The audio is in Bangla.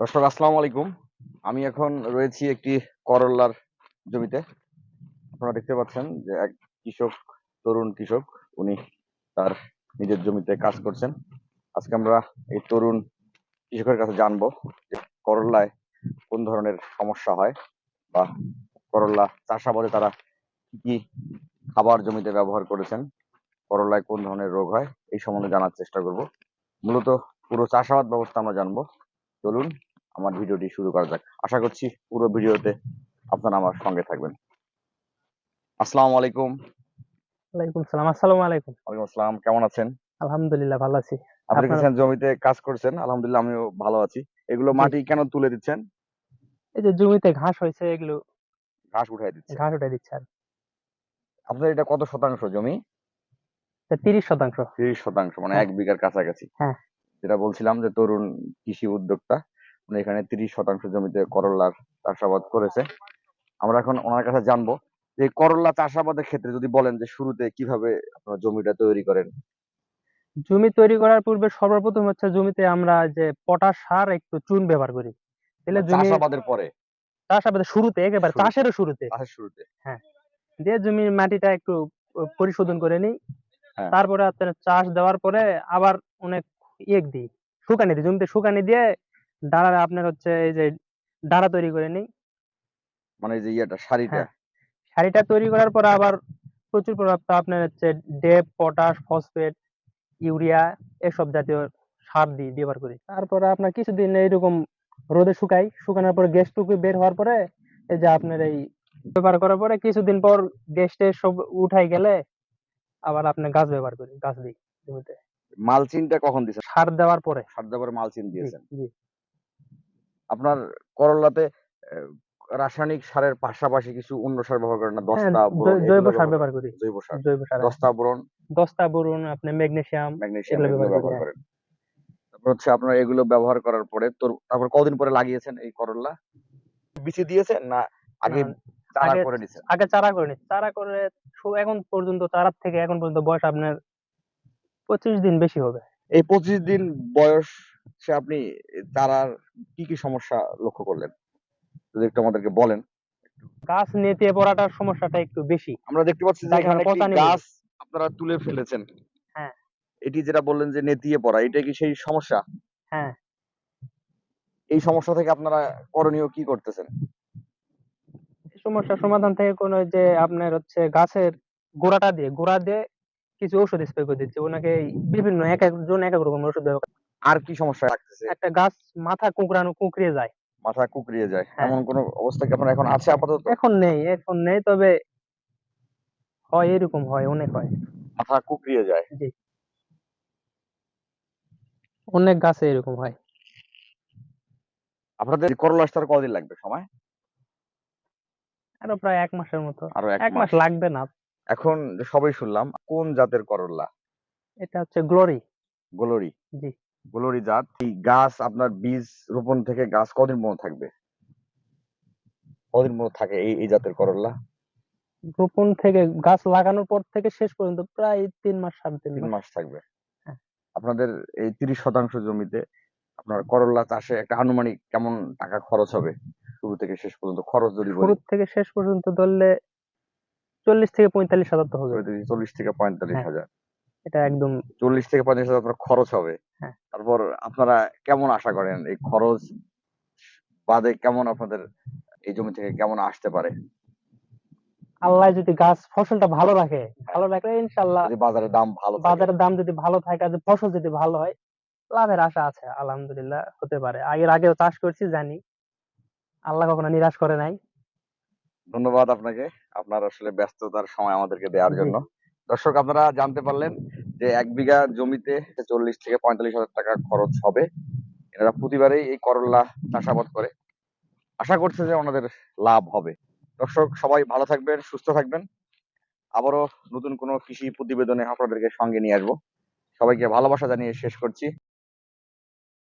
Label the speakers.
Speaker 1: দর্শক, আসসালামু আলাইকুম। আমি এখন রয়েছি একটি করল্লার জমিতে। আপনারা দেখতে পাচ্ছেন যে এক কৃষক, তরুণ কৃষক, উনি তার নিজের জমিতে কাজ করছেন। আজকে আমরা এই তরুণ কৃষকের কাছে জানব যে করল্লায় কোন ধরনের সমস্যা হয় বা করল্লা চাষাবাদে তারা কি কি খাবার জমিতে ব্যবহার করেছেন করল্লায় কোন ধরনের রোগ হয়, এই সম্বন্ধে জানার চেষ্টা করব। মূলত পুরো চাষাবাদ ব্যবস্থা আমরা জানব। চলুন আমার ভিডিওটি শুরু করা যাক। আশা করছি পুরো ভিডিওতে আপনারা আমার সঙ্গে থাকবেন। আসসালামু আলাইকুম।
Speaker 2: ওয়ালাইকুম সালাম আসসালামু আলাইকুম।
Speaker 1: ওয়ালাইকুম আসসালাম কেমন আছেন?
Speaker 2: আলহামদুলিল্লাহ ভালো আছি।
Speaker 1: আপনি দেখছেন জমিতে কাজ করছেন? আলহামদুলিল্লাহ আমিও ভালো আছি। এগুলো মাটি কেন তুলে দিচ্ছেন?
Speaker 2: এই যে জমিতে ঘাস হয়েছে এগুলো
Speaker 1: ঘাস উঠাই দিচ্ছে।
Speaker 2: ঘাস উঠে দিচ্ছে আর।
Speaker 1: আপনার এটা কত শতাংশ জমি?
Speaker 2: তিরিশ শতাংশ।
Speaker 1: তিরিশ শতাংশ মানে
Speaker 2: হ্যাঁ।
Speaker 1: এক বিঘার কাছাকাছি।
Speaker 2: হ্যাঁ।
Speaker 1: যেটা বলছিলাম যে তরুণ কৃষি উদ্যোক্তা উনি এখানে তিরিশ শতাংশ জমিতে করল্লার চাষাবাদ করেছে। আমরা এখন ওনার কাছে জানব যে করল্লা চাষাবাদের ক্ষেত্রে যদি বলেন যে শুরুতে কীভাবে আপনারা জমিটা তৈরি করেন।
Speaker 2: জমি তৈরি করার পূর্বে সর্বপ্রথম হচ্ছে জমিতে আমরা যে পটাশ সার একটু চুন ব্যবহার করি। তাহলে জমি
Speaker 1: চাষাবাদের পরে?
Speaker 2: চাষাবাদের শুরুতে একেবারে। চাষেরও শুরুতে।
Speaker 1: চাষের শুরুতে। হ্যাঁ।
Speaker 2: দিয়ে জমির মাটিটা একটু পরিশোধন করে নিই।
Speaker 1: হ্যাঁ।
Speaker 2: তারপরে আপনার চাষ দেওয়ার পরে আবার অনেক ইয়ে দিই। শুকানি দিই। জমিতে শুকানি দিয়ে ডাড়া আপনার হচ্ছে এই যে ডাড়া তৈরি করে নিই।
Speaker 1: মানে এই যে ইয়েটা শাড়িটা।
Speaker 2: হ্যাঁ। শাড়িটা তৈরি করার পরে আবার প্রচুর পরিমাণে আপনার হচ্ছে ডেপ পটাশ ফসফেট ইউরিয়া এসব জাতীয় সার দিই ব্যবহার করি। তারপরে আপনার কিছুদিন এইরকম রোদে শুকাই শুকানোর পরে গ্যাস টুকু বের হওয়ার পরে এই যে আপনার এই ব্যবহার করার পরে কিছুদিন পর গ্যাস সব উঠাই গেলে আবার আপনার গাছ ব্যবহার করি গাছ দিই। জমিতে
Speaker 1: মালচিনটা কখন দিয়েছেন
Speaker 2: সার দেওয়ার পরে।
Speaker 1: সার দেওয়ার মালচিন দিয়েছেন।
Speaker 2: জি।
Speaker 1: আপনার করলাতে রাসায়নিক সারের পাশাপাশি কিছু অন্য সার ব্যবহার করেন না
Speaker 2: হ্যাঁ,
Speaker 1: দস্তা
Speaker 2: জৈব সার
Speaker 1: ব্যবহার
Speaker 2: করি।
Speaker 1: জৈব সার।
Speaker 2: জৈব সার
Speaker 1: দস্তা বোরন
Speaker 2: দস্তা বোরন আপনি ম্যাগনেসিয়াম
Speaker 1: ম্যাগনেসিয়াম
Speaker 2: ব্যবহার
Speaker 1: করেন। তারপর হচ্ছে আপনার এগুলো ব্যবহার করার পরে তোর তারপর কদিন পরে লাগিয়েছেন এই করলা? বিচি দিয়েছেন না আগে চারা করে নিছেন?
Speaker 2: আগে চারা করে নিচ্ছি চারা করে এখন পর্যন্ত চারার থেকে এখন পর্যন্ত বয়স আপনার পঁচিশ দিন বেশি হবে।
Speaker 1: এই পঁচিশ দিন বয়স সে আপনি চারার কি কি সমস্যা লক্ষ্য করলেন? যদি একটু আমাদেরকে বলেন।
Speaker 2: গাছ নেতিয়ে পড়াটার সমস্যাটা একটু বেশি।
Speaker 1: আমরা দেখতে পাচ্ছি যে এখানে একটি গাছ আপনারা তুলে ফেলেছেন।
Speaker 2: হ্যাঁ।
Speaker 1: এটি যেটা বললেন যে নেতিয়ে পড়া এটা কি সেই সমস্যা?
Speaker 2: হ্যাঁ।
Speaker 1: এই সমস্যা থেকে আপনারা করণীয় কি করতেছেন?
Speaker 2: এই সমস্যার সমাধান থেকে কোনো যে আপনার হচ্ছে গাছের গোড়াটা দিয়ে গোড়া দিয়ে কিছু ওষুধ স্প্রে করে দিচ্ছে। ওনাকে বিভিন্ন এক একজন এক এক রকম ওষুধ ব্যবহার করে।
Speaker 1: আর কি সমস্যা লাগতেছে?
Speaker 2: একটা গাছ মাথা কুঁকড়ানো কুঁকড়িয়ে যায়।
Speaker 1: মাথা কুকড়িয়ে যায়।
Speaker 2: হ্যাঁ।
Speaker 1: এমন কোন অবস্থা কি আপনার এখন আছে আপাতত?
Speaker 2: এখন নেই এখন নেই তবে হয় এরকম হয় অনেক হয়।
Speaker 1: মাথা কুকড়িয়ে যায়। জি।
Speaker 2: অনেক গাছে এরকম হয়।
Speaker 1: আপনাদের করলা আসতে আর কদিন লাগবে সময়?
Speaker 2: আরও প্রায় এক মাসের মতো।
Speaker 1: আরও এক মাস।
Speaker 2: লাগবে না।
Speaker 1: এখন সবাই শুনলাম কোন জাতের করলা?
Speaker 2: এটা হচ্ছে গ্লোরি।
Speaker 1: গ্লোরি।
Speaker 2: জি।
Speaker 1: গোলরি জাত এই গাছ আপনার বীজ রোপণ থেকে গাছ কদিন পর্যন্ত থাকবে? কদিন পর্যন্ত থাকে এই এই জাতের করলা?
Speaker 2: রোপণ থেকে গাছ লাগানোর পর থেকে শেষ পর্যন্ত প্রায় তিন মাস সাড়ে তিন মাস।
Speaker 1: থাকবে।
Speaker 2: হ্যাঁ।
Speaker 1: আপনাদের এই তিরিশ শতাংশ জমিতে আপনার করলা চাষে একটা আনুমানিক কেমন টাকা খরচ হবে? শুরু থেকে শেষ পর্যন্ত খরচ যদি
Speaker 2: শুরু থেকে শেষ পর্যন্ত ধরলে চল্লিশ থেকে পঁয়তাল্লিশ হাজার তো হবে
Speaker 1: চল্লিশ থেকে পঁয়তাল্লিশ
Speaker 2: হ্যাঁ।
Speaker 1: হাজার।
Speaker 2: এটা একদম
Speaker 1: চল্লিশ থেকে পঁয়তাল্লিশ হাজার আপনার খরচ হবে। তারপর আপনারা কেমন আশা করেন? এই খরচ বাদে কেমন আপনাদের এই জমি থেকে কেমন আসতে পারে?
Speaker 2: আল্লাহ যদি গাছ ফসলটা ভালো রাখে ভালো রাখলে ইনশাল্লাহ
Speaker 1: যদি বাজারের দাম ভালো
Speaker 2: বাজারের দাম যদি ভালো থাকে আর যদি ফসল যদি ভালো হয় লাভের আশা আছে আলহামদুলিল্লাহ হতে পারে। আগের আগেও চাষ করছি জানি। আল্লাহ কখনো নিরাশ করে নাই।
Speaker 1: ধন্যবাদ আপনাকে। আপনার আসলে ব্যস্ততার সময় আমাদেরকে দেওয়ার জন্য। দর্শক আপনারা জানতে পারলেন যে এক বিঘা জমিতে চল্লিশ থেকে পঁয়তাল্লিশ হাজার টাকা খরচ হবে। এনারা প্রতিবারেই এই করল্লা চাষাবাদ করে। আশা করছে যে ওনাদের লাভ হবে। দর্শক, সবাই ভালো থাকবেন, সুস্থ থাকবেন। আবারও নতুন কোনো কৃষি প্রতিবেদনে আপনাদেরকে সঙ্গে নিয়ে আসব। সবাইকে ভালোবাসা জানিয়ে শেষ করছি।